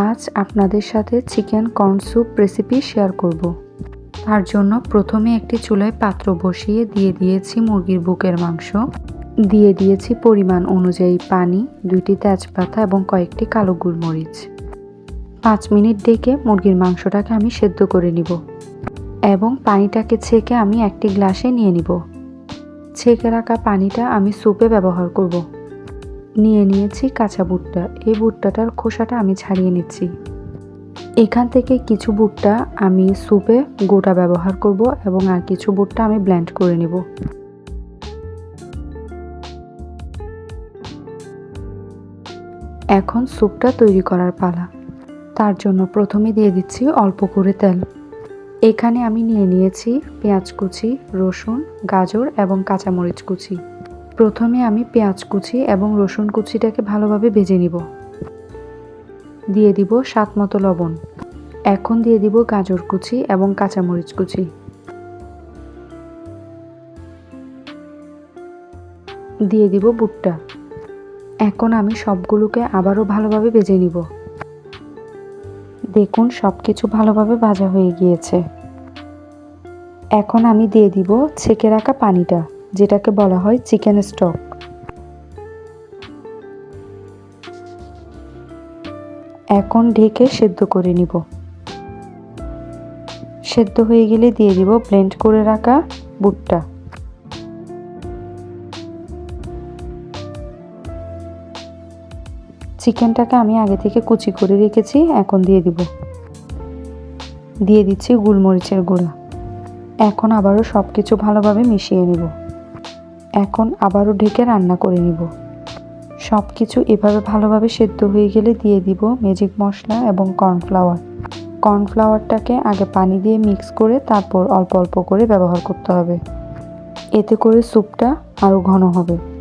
আজ আপনাদের সাথে chicken corn soup recipe share করব। তার জন্য প্রথমে একটি চুলায় পাত্র বসিয়ে দিয়ে দিয়েছি মুরগির বুকের মাংস। দিয়ে দিয়েছি পরিমাণ অনুযায়ী পানি, দুইটি তেজপাতা এবং কয়েকটি কালো গোলমরিচ পাঁচ মিনিট ডেকে মুরগির মাংসটাকে আমি সেদ্ধ করে নিব এবং পানিটাকে ছেঁকে আমি একটি গ্লাসে নিয়ে নিব। ছেঁকে রাখা পানিটা আমি স্যুপে ব্যবহার করব। নিয়ে নিয়েছি কাঁচা ভুট্টা। এই ভুট্টাটার খোসাটা আমি ছাড়িয়ে নিচ্ছি। এখান থেকে কিছু ভুট্টা আমি স্যুপে গোটা ব্যবহার করব এবং আর কিছু ভুট্টা আমি ব্ল্যান্ড করে নেব। এখন স্যুপটা তৈরি করার পালা। তার জন্য প্রথমে দিয়ে দিচ্ছি অল্প করে তেল। এখানে আমি নিয়ে নিয়েছি পেঁয়াজ কুচি, রসুন, গাজর এবং কাঁচামরিচ কুচি। প্রথমে আমি পেঁয়াজ কুচি এবং রসুন কুচিটাকে ভালোভাবে ভেজে নিব। দিয়ে দিব স্বাদ মতো লবণ। এখন দিয়ে দিব গাজর কুচি এবং কাঁচামরিচ কুচি। দিয়ে দিব বুটটা। এখন আমি সবগুলোকে আবারও ভালোভাবে ভেজে নিব। দেখুন সব কিছু ভালোভাবে ভাজা হয়ে গিয়েছে। এখন আমি দিয়ে দিব ছেঁকে রাখা পানিটা। যেটাকে বলা হয় চিকেন স্টক। এখন ঢেকে সেদ্ধ করে নিব। সেদ্ধ হয়ে গেলে দিয়ে দিব ব্লেন্ড করে রাখা বুটটা। চিকেনটাকে আমি আগে থেকে কুচি করে রেখেছি, এখন দিয়ে দিব। দিয়ে দিচ্ছি গোলমরিচের গুঁড়া। এখন আবারও সব কিছু ভালোভাবে মিশিয়ে নিব। এখন আবারও ঢেকে রান্না করে নিব। সব কিছু এভাবে ভালোভাবে সেদ্ধ হয়ে গেলে দিয়ে দিব ম্যাজিক মশলা এবং কর্নফ্লাওয়ার কর্নফ্লাওয়ারটাকে আগে পানি দিয়ে মিক্স করে তারপর অল্প অল্প করে ব্যবহার করতে হবে। এতে করে স্যুপটা আরও ঘন হবে।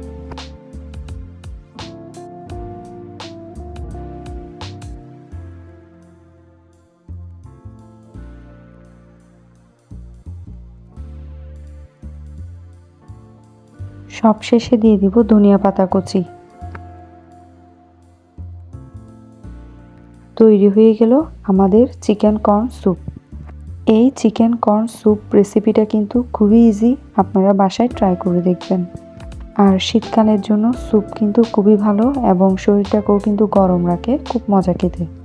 সব শেষে দিয়ে দিব ধনিয়া পাতা কুচি। তৈরি হয়ে গেল আমাদের চিকেন কর্ন স্যুপ। এই চিকেন কর্ন স্যুপ রেসিপিটা কিন্তু খুবই ইজি আপনারা বাসায় ট্রাই করে দেখবেন। আর শীতকালের জন্য স্যুপ কিন্তু খুবই ভালো এবং শরীরটাকেও কিন্তু গরম রাখে, খুব মজা খেতে।